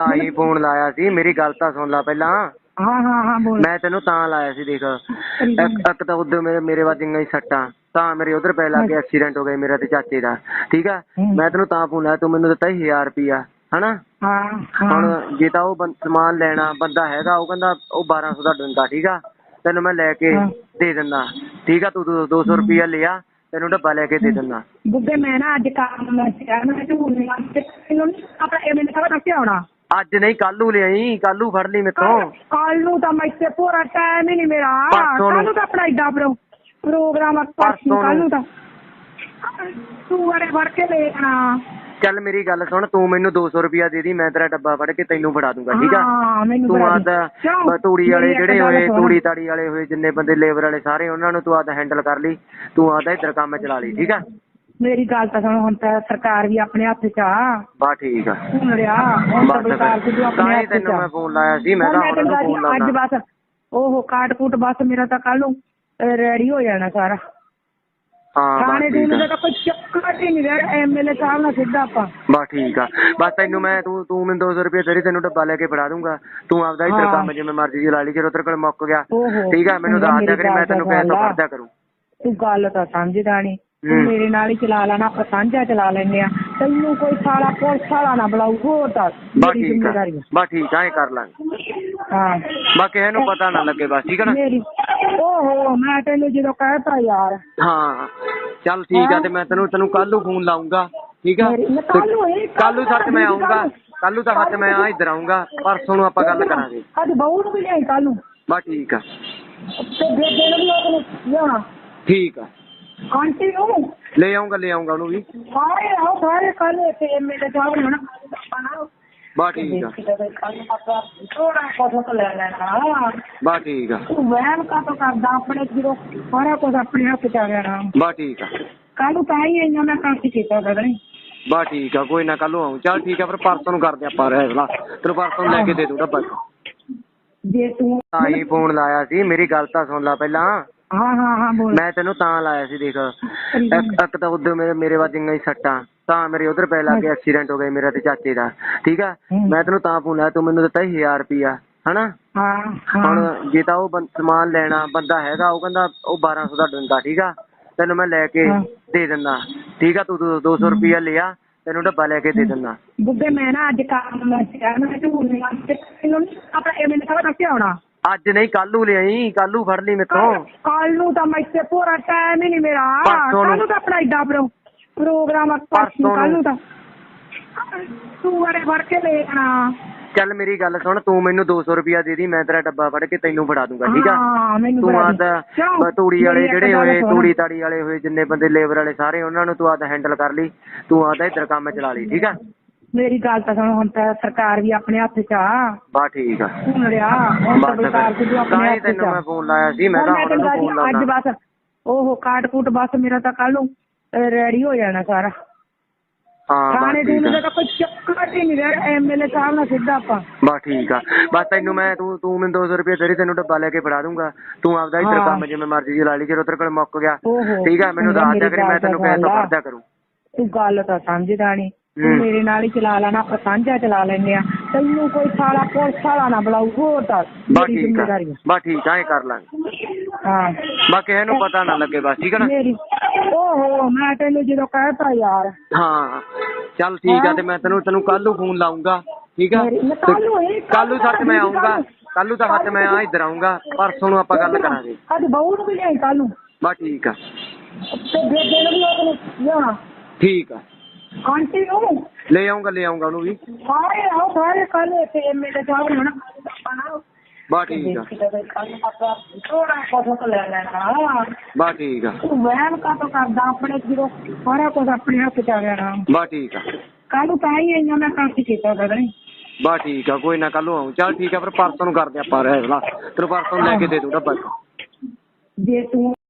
ਤਾਂ ਹੀ ਫੋਨ ਲਾਇਆ ਸੀ। ਮੇਰੀ ਗੱਲ ਤਾਂ ਸੁਣ ਲੈ ਪਹਿਲਾਂ। ਹਾਂ ਹਾਂ ਹਾਂ ਬੋਲ। ਮੈਂ ਤੈਨੂੰ ਤਾਂ ਲਾਇਆ ਸੀ ਦੇਖ। ਇੱਕ ਇੱਕ ਤਾਂ ਉਧਰ ਮੇਰੇ ਮੇਰੇ ਵਾਜੀਆਂ ਹੀ ਸੱਟਾਂ ਤਾਂ ਮੇਰੇ ਉਧਰ ਪੈ ਲੱਗ ਕੇ ਐਕਸੀਡੈਂਟ ਹੋ ਗਿਆ ਮੇਰਾ ਤੇ ਚਾਚੇ ਦਾ। ਠੀਕ ਆ। ਮੈਂ ਤੈਨੂੰ ਤਾਂ ਫੋਨ ਲਾਇਆ ਤੂੰ ਮੈਨੂੰ ਦਿੱਤਾ ਸੀ 1000 ਰੁਪਿਆ ਹਨਾ? ਹਾਂ ਹੁਣ ਜੇ ਤਾਂ ਉਹ ਬੰ- ਸਮਾਨ ਲੈਣਾ ਬੰਦਾ ਹੈਗਾ ਉਹ ਕਹਿੰਦਾ ਉਹ 1200 ਦਾ ਦਿੰਦਾ ਠੀਕ ਆ? ਤੈਨੂੰ ਮੈਂ ਲੈ ਕੇ। ਦੇ ਦਿੰਦਾ ਠੀਕ ਆ? ਤੂੰ 200 ਰੁਪਿਆ ਲਿਆ ਤੈਨੂੰ ਡੱਬਾ ਲੈ ਕੇ ਦੇ ਦਿੰਦਾ। ਬੁੱਗੇ ਮੈਂ ਨਾ ਅੱਜ ਕੰਮ ਮੈਂ ਸ਼ਹਿਰ ਮੈਂ ਨਹੀਂ ਮਾਰਦੀ ਤੈਨੂੰ ਨੀ ਆਪਣਾ ਇਹ ਮੈਨੂੰ ਸਾਰਾ ਦੱਸਿਆ ਹੋਣਾ ਅੱਜ ਨਹੀਂ ਕੱਲੂ ਲਿਆਈ ਕੱਲੂ ਫੜ ਲਈ ਮੇਥੋਂ ਕੱਲ ਨੂੰ ਤਾਂ ਮੈਂ ਇੱਥੇ ਪੂਰਾ ਟਾਈਮ ਹੀ ਨਹੀਂ ਮੇਰਾ ਪਰਸੋਂ ਨੂੰ। ਕੱਲ ਨੂੰ ਤਾਂ ਆਪਣਾ ਏਡਾ ਪ੍ਰੋ ਪ੍ਰੋਗਰਾਮ ਆ ਪਰਸੋਂ ਕੱਲ ਨੂੰ। ਨੂੰ ਤਾਂ ਤੂੰ ਵੜੇ ਫੜ ਕੇ ਦੇਖਣਾ ਚੱਲ ਮੇਰੀ ਗੱਲ ਸੁਣ ਤੂੰ ਮੈਨੂੰ 200 ਰੁਪਿਆ ਦੇ ਦੀ ਮੈਂ ਤੇਰਾ ਡੱਬਾ ਫੜ ਕੇ ਤੈਨੂੰ ਫੜਾ ਦੂੰਗਾ ਠੀਕ ਆ ਤੂੰ ਆਦਾ? ਤੂੜੀ ਵਾਲੇ ਜਿਹੜੇ ਹੋਏ। ਤੂੜੀ ਤਾੜੀ ਵਾਲੇ ਹੋਏ ਜਿੰਨੇ ਬੰਦੇ ਲੇਬਰ ਵਾਲੇ ਸਾਰੇ ਉਹਨਾਂ ਨੂੰ ਤੂੰ ਆਦਾ ਹੈਂਡਲ ਕਰ ਲਈ ਤੂੰ ਆਦਾ ਇੱਧਰ ਕੰਮ ਚਲਾ ਲਈ ਠੀਕ ਆ ਮੇਰੀ ਗੱਲ ਤਾਂ ਸੁਣ ਹੁਣ ਤਾਂ ਸਰਕਾਰ ਵੀ ਆਪਣੇ ਹੱਥ 'ਚ ਆ। ਬਾ ਠੀਕ ਆ। ਹੁਣ ਰਿਆ ਹੁਣ ਤਾਂ ਬਸ ਸਰਕਾਰ ਫਿਰ। ਵੀ ਤਾਂ ਆਪਣੇ ਹੀ ਹੱਥ 'ਚ ਤੈਨੂੰ ਆ। ਮੈਂ ਫੋਨ ਲਾਇਆ ਸੀ ਮੈਂ ਹੁਣ ਤਾਂ ਮੈਂ ਤੈਨੂੰ ਨੂੰ ਫੋਨ ਅੱਜ ਲਾਉਣਾ ਬਸ ਉਹ ਕਾਟ ਕੂਟ ਬਸ ਮੇਰਾ ਤਾਂ ਕੱਲ ਨੂੰ ਰੈਡੀ ਹੋ ਜਾਣਾ ਸਾਰਾ। ਹਾਂ ਬਸ ਥਾਣੇ ਠੀਕ ਦਾ ਆ। ਤਾਂ ਕੋਈ ਚੱਕਰ ਹੀ ਨਹੀਂ ਰਿਹਾ ਐਮਐਲਏ ਸਾਹਿਬ ਨਾਲ ਸਿੱਧਾ ਆਪਾਂ। ਬਸ ਠੀਕ ਆ। ਬਸ ਤੈਨੂੰ ਮੈਂ ਤੂੰ ਤੂੰ ਮੈਨੂੰ 200 ਰੁਪਏ ਤੇਰੀ ਤੈਨੂੰ ਡੱਬਾ ਲੈ ਕੇ ਫੜਾ ਦੂੰਗਾ ਤੂੰ ਆਪਦਾ ਹਾਂ। ਕੰਮ ਜਿਵੇਂ ਮਰਜ਼ੀ ਚਲਾ ਲਈ ਜਦੋਂ ਤੇਰੇ ਕੋਲ ਮੁੱਕ ਗਿਆ। ਓਹੋ ਠੀਕ ਆ ਮੈਨੂੰ ਚੰਗਾ ਦੱਸ ਦਿਆ ਮੇਰੀ ਕਰੀ ਮੈਂ ਤੈਨੂੰ ਤਾਂ ਕਹਿ ਤੋਂ ਸੁਣ ਲਾ। ਕਰਦਿਆ ਕਰੂੰ। ਤੂੰ ਗੱਲ ਤਾਂ ਸਮਝਦਾ ਨਹੀਂ ਤੂੰ। ਮੇਰੇ ਨਾਲ ਹੀ ਚਲਾ ਲੈਣਾ ਆਪਾਂ ਸਾਂਝਾ ਚਲਾ ਲੈਨੇ ਆ ਤੈਨੂੰ ਕੋਈ ਸਾਲਾ ਪੁਲਿਸ ਵਾਲਾ ਨਾ ਬੁਲਾਊ ਹੋਰ ਦੱਸ ਬਸ ਮੇਰੀ ਠੀਕ ਆ। ਜ਼ਿੰਮੇਵਾਰੀ ਆ। ਬਸ ਠੀਕ ਆ ਐ ਕਰ ਲਾਂਗੇ। ਹਾਂ। ਬਾਕੀ ਇਹਨੂੰ ਪਤਾ ਨਾ ਲੱਗੇ ਬਸ ਠੀਕ ਆ ਨਾ? ਮੇਰੀ ਓਹੋ ਮੈਂ ਤੈਨੂੰ ਜਦੋਂ ਕਹਿਤਾ ਯਾਰ। ਹਾਂ ਚੱਲ ਠੀਕ ਆ ਹਾਂ। ਤੇ ਮੈਂ ਤੈਨੂੰ ਤੈਨੂੰ ਕੱਲ ਨੂੰ ਫੋਨ ਲਾਉਂਗਾ ਠੀਕ ਆ? ਮੇਰੀ- ਮੈਂ ਕੱਲ੍ਹ ਨੂੰ ਇਹ- ਕੱਲ ਨੂੰ ਸੱਚ ਮੈਂ ਆਉਂਗਾ ਕੱਲ ਨੂੰ ਤਾਂ ਸੱਚ ਮੈਂ ਆ ਇੱਧਰ ਆਉਂਗਾ ਪਰਸੋਂ ਨੂੰ ਆਪਾਂ ਗੱਲ ਕਰਾਂਗੇ। ਅੱਜ ਬਹੂ ਨੂੰ ਵੀ ਲਿਆਈ ਕੱਲ ਨੂੰ। ਬਸ ਠੀਕ ਆ। ਤੇ ਬੇਬੇ ਨੂੰ ਵੀ ਉਹਨੂੰ ਲਿਆਉਣਾ ਠੀਕ ਆ। ਆਂਟੀ ਨੂੰ? ਲੈ ਆਉਂਗਾ ਲੈ ਆਉਂਗਾ ਉਹਨੂੰ ਵੀ। ਸਾਰੇ ਆਓ ਸਾਰੇ ਕੱਲ ਤੇ ਐਮਐਲਏ ਸਾਹਿਬ ਨੇ ਨਾ ਬਸ ਠੀਕ ਆ। ਥੋੜਾ ਲੈ ਲੈਣਾ। ਬਸ ਠੀਕ ਆ। ਤੂੰ ਵਹਿਮ ਕਾ ਤੋਂ ਕਰਦਾ? ਆਪਣੇ ਜਦੋਂ ਸਾਰਾ ਕੁਝ ਆਪਣੇ ਹੱਥ ਚ ਆ ਗਿਆ ਨਾ ਬਸ ਠੀਕ ਆ। ਕੱਲ ਨੂੰ ਤਾਂ ਹੀ ਆਈਆਂ ਮੈਂ ਕੰਮ ਕੀਤਾ ਕਦਣੀ ਬਸ ਠੀਕ ਆ ਕੋਈ ਨਾ ਕੱਲ ਨੂੰ ਆਉਂ ਚੱਲ ਠੀਕ ਆ ਫਿਰ ਪਰਸੋਂ ਨੂੰ ਕਰਦੇ ਆਪਾਂ ਰਹਿ ਲਾ ਤੈਨੂੰ ਪਰਸੋਂ ਨੂੰ ਲੈ ਕੇ ਦੇ ਦੂੰ ਡੱਬਾ ਜੇ ਤੂੰ ਤਾਂ ਹੀ ਫੋਨ ਲਾਇਆ ਸੀ ਮੇਰੀ ਗੱਲ ਤਾਂ ਸੁਣ ਲੈ ਪਹਿਲਾਂ। ਹਾਂ ਹਾਂ ਹਾਂ ਬੋਲ। ਮੈਂ ਤੈਨੂੰ ਤਾਂ ਲਾਇਆ ਸੀ ਦੇਖ। ਇੱਕ ਇੱਕ ਤਾਂ ਉਧਰ ਮੇਰੇ ਮੇਰੇ ਵਾਜੀਆਂ ਹੀ ਸੱਟਾਂ ਤਾਂ ਮੇਰੇ ਉਧਰ ਪੈ ਲੱਗ ਕੇ ਐਕਸੀਡੈਂਟ ਹੋ ਗਿਆ ਮੇਰਾ ਤੇ ਚਾਚੇ ਦਾ। ਠੀਕ ਆ। ਮੈਂ ਤੈਨੂੰ ਤਾਂ ਫੋਨ ਲਾਇਆ ਤੂੰ ਮੈਨੂੰ ਦਿੱਤਾ ਸੀ 1000 ਰੁਪਿਆ ਹਨਾ? ਹਾਂ ਹੁਣ ਜੇ ਤਾਂ ਉਹ ਸਮਾਨ ਲੈਣਾ ਬੰਦਾ ਹੈਗਾ ਉਹ ਕਹਿੰਦਾ ਉਹ 1200 ਦਾ ਦਿੰਦਾ ਠੀਕ ਆ? ਤੈਨੂੰ ਮੈਂ ਲੈ ਕੇ। ਦੇ ਦਿੰਦਾ ਠੀਕ ਆ? ਤੂੰ 200 ਰੁਪਿਆ ਲਿਆ ਤੈਨੂੰ ਡੱਬਾ ਲੈ ਕੇ ਦੇ ਦਿੰਦਾ। ਬੁੱਗੇ ਮੈਂ ਨਾ ਅੱਜ ਕੰਮ ਮੈਂ ਸ਼ਹਿਰ ਮੈਂ ਝੂਠ ਨਹੀਂ ਆਪਣਾ ਇਹ ਮੈਨੂੰ ਸਾਰਾ ਦੱਸਿਆ ਹੋਣਾ। ਅੱਜ ਨਹੀਂ ਕੱਲੂ ਲਿਆਈ ਕੱਲੂ ਫੜ ਲਈ ਮੇਥੋਂ ਕੱਲ ਨੂੰ ਤਾਂ ਮੈਂ ਇੱਥੇ ਪੂਰਾ ਟਾਈਮ ਹੀ ਨਹੀਂ ਮੇਰਾ ਪਰਸੋਂ ਨੂੰ। ਕੱਲ ਨੂੰ ਤਾਂ ਆਪਣਾ ਏਡਾ ਪ੍ਰੋ ਪ੍ਰੋਗਰਾਮ ਆ ਪਰਸੋਂ ਪਰਸੋਂ ਕੱਲ ਨੂੰ। ਨੂੰ ਤਾਂ ਤੂੰ ਵੜੇ ਫੜ ਕੇ ਦੇਖਣਾ ਚੱਲ ਮੇਰੀ ਗੱਲ ਸੁਣ ਤੂੰ ਮੈਨੂੰ 200 ਰੁਪਿਆ ਦੇ ਦੀ ਮੈਂ ਤੇਰਾ ਡੱਬਾ ਫੜ ਕੇ ਤੈਨੂੰ ਫੜਾ ਦੂੰਗਾ ਠੀਕ ਆ ਹਾਂ ਮੈਨੂੰ ਤੂੰ ਆਦਾ ਕਿਉਂ? ਤੂੜੀ ਵਾਲੇ ਮੇਰੀ ਇੱਕ ਜਿਹੜੇ ਗੱਲ ਹੋਏ ਸੁਣ। ਤੂੜੀ ਤਾੜੀ ਵਾਲੇ ਹੋਏ ਜਿੰਨੇ ਬੰਦੇ ਲੇਬਰ ਵਾਲੇ ਸਾਰੇ ਉਹਨਾਂ ਨੂੰ ਤੂੰ ਆਦਾ ਹੈਂਡਲ ਕਰ ਲਈ ਤੂੰ ਆਦਾ ਇੱਧਰ ਕੰਮ ਚਲਾ ਲਈ ਠੀਕ ਆ ਮੇਰੀ ਗੱਲ ਤਾਂ ਸੁਣ ਹੁਣ ਤਾਂ ਸਰਕਾਰ ਵੀ ਆਪਣੇ ਹੱਥ 'ਚ ਆ। ਬਾ ਠੀਕ ਆ। ਹੁਣ ਰਿਆ ਹੁਣ ਤਾਂ ਬਸ ਸਰਕਾਰ ਫਿਰ। ਆਪਣੇ ਤਾਂ ਹੀ ਹੱਥ 'ਚ ਤੈਨੂੰ ਆ ਮੈਂ ਫੋਨ ਲਾਇਆ ਸੀ ਮੈਂ ਤਾਂ ਤੈਨੂੰ ਫੋਨ ਅੱਜ ਲਾਉਣਾ। ਬਸ ਉਹ ਕਾਟ ਕੂਟ ਬਸ ਮੇਰਾ ਤਾਂ ਕੱਲ ਨੂੰ ਰੈਡੀ ਹੋ ਜਾਣਾ ਸਾਰਾ। ਹਾਂ ਥਾਣੇ ਬਸ ਠੀਕ ਦੂਣੇ ਦਾ ਆ ਤਾਂ ਕੋਈ ਚੱਕਰ ਹੀ ਨਹੀਂ ਰਿਹਾ ਐਮਐਲਏ ਸਾਹਿਬ ਨਾਲ ਸਿੱਧਾ ਆਪਾਂ। ਬਸ ਠੀਕ ਆ। ਬਸ ਤੈਨੂੰ ਮੈਂ ਤੂੰ ਤੂੰ ਮੈਨੂੰ 200 ਰੁਪਏ ਤੇਰੀ ਤੈਨੂੰ ਡੱਬਾ ਲੈ ਕੇ ਫੜਾ ਦੂੰਗਾ ਤੂੰ ਆਪਦਾ ਇੱਧਰ ਹਾਂ। ਕੰਮ ਜਿਵੇਂ ਮਰਜ਼ੀ ਚਲਾ ਲਈ ਜਦੋਂ ਤੇਰੇ ਕੋਲ ਮੁੱਕ ਗਿਆ। ਓਹੋ ਠੀਕ ਆ ਮੈਨੂੰ ਚੰਗਾ ਦੱਸ ਦਿਆ ਮੇਰੀ ਕਰੀ ਮੈਂ ਤੈਨੂੰ ਕਹਿ ਤੋਂ ਸੁਣ ਲਾ। ਕਰੂੰ। ਤੂੰ ਗੱਲ ਤਾਂ ਸਮਝਦਾ ਨਹੀਂ ਤੂੰ। ਮੇਰੇ ਨਾਲ ਹੀ ਚਲਾ ਲੈਣਾ ਆਪਾਂ ਸਾਂਝਾ ਚਲਾ ਲੈਨੇ ਆ ਤੈਨੂੰ ਕੋਈ ਸਾਲਾ ਪੁਲਿਸ ਵਾਲਾ ਨਾ ਬੁਲਾਊ ਹੋਰ ਦੱਸ ਬਸ ਮੇਰੀ ਠੀਕ ਆ। ਜ਼ਿੰਮੇਵਾਰੀ ਆ। ਬਸ ਠੀਕ ਆ ਐ ਕਰ ਲਾਂਗੇ। ਹਾਂ। ਬਾਕੀ ਇਹਨੂੰ ਪਤਾ ਨਾ ਲੱਗੇ ਬਸ ਠੀਕ ਆ ਨਾ? ਮੇਰੀ ਓਹੋ ਮੈਂ ਤੈਨੂੰ ਜਦੋਂ ਕਹਿਤਾ ਯਾਰ। ਹਾਂ। ਚੱਲ ਠੀਕ ਆ। ਤੇ ਮੈਂ ਤੈਨੂੰ ਤੈਨੂੰ ਕੱਲ ਨੂੰ ਫੋਨ ਲਾਉਂਗਾ ਠੀਕ ਆ? ਮੇਰੀ- ਮੈਂ ਕੱਲ੍ਹ ਨੂੰ ਇਹ- ਕੱਲ ਨੂੰ ਸੱਚ ਮੈਂ ਆਉਂਗਾ ਕੱਲ ਨੂੰ। ਤਾਂ ਸੱਚ ਮੈਂ ਆ ਇੱਧਰ ਆਉਂਗਾ ਪਰਸੋਂ ਨੂੰ ਆਪਾਂ ਗੱਲ ਕਰਾਂਗੇ। ਅੱਜ ਬਹੂ ਨੂੰ ਵੀ ਲਿਆਈ ਕੱਲ ਨੂੰ। ਬਸ ਠੀਕ ਆ। ਤੇ ਬੇਬੇ ਨੂੰ ਵੀ ਉਹਨੂੰ ਲਿਆਉਣਾ। ਠੀਕ ਆ। ਆਂਟੀ ਨੂੰ? ਲੈ ਆਉਂਗਾ ਲੈ ਆਉਂਗਾ ਉਹਨੂੰ ਵੀ। ਸਾਰੇ ਆਓ ਸਾਰੇ ਕੱਲ ਤੇ ਐਮਐਲਏ ਸਾਹਿਬ ਨੇ ਨਾ ਬਸ ਠੀਕ ਆ। ਥੋੜਾ ਕੁਝ ਲੈ ਲੈਣਾ। ਬਸ ਠੀਕ ਆ। ਤੂੰ ਵਹਿਮ ਕਾ ਤੋਂ ਕਰਦਾ? ਆਪਣੇ ਜਦੋਂ ਸਾਰਾ ਕੁਝ ਆਪਣੇ ਹੱਥ ਚ ਆ ਗਿਆ ਨਾ ਬਸ ਠੀਕ ਆ। ਕੱਲ ਨੂੰ ਤਾਂ ਹੀ ਆਈਆਂ ਮੈਂ ਕੰਮ ਕੀਤਾ ਕਦਣੀ ਬਸ ਠੀਕ ਆ ਕੋਈ ਨਾ ਕੱਲ ਆਉਂ ਚੱਲ ਠੀਕ ਆ ਫਿਰ ਪਰਸੋਂ ਨੂੰ ਕਰਦੇ ਆਪਾਂ ਰਹਿ ਲਾ ਤੈਨੂੰ ਪਰਸੋਂ ਨੂੰ ਲੈ ਕੇ ਦੇ ਦੂੰ ਡੱਬਾ ਜੇ ਤੂੰ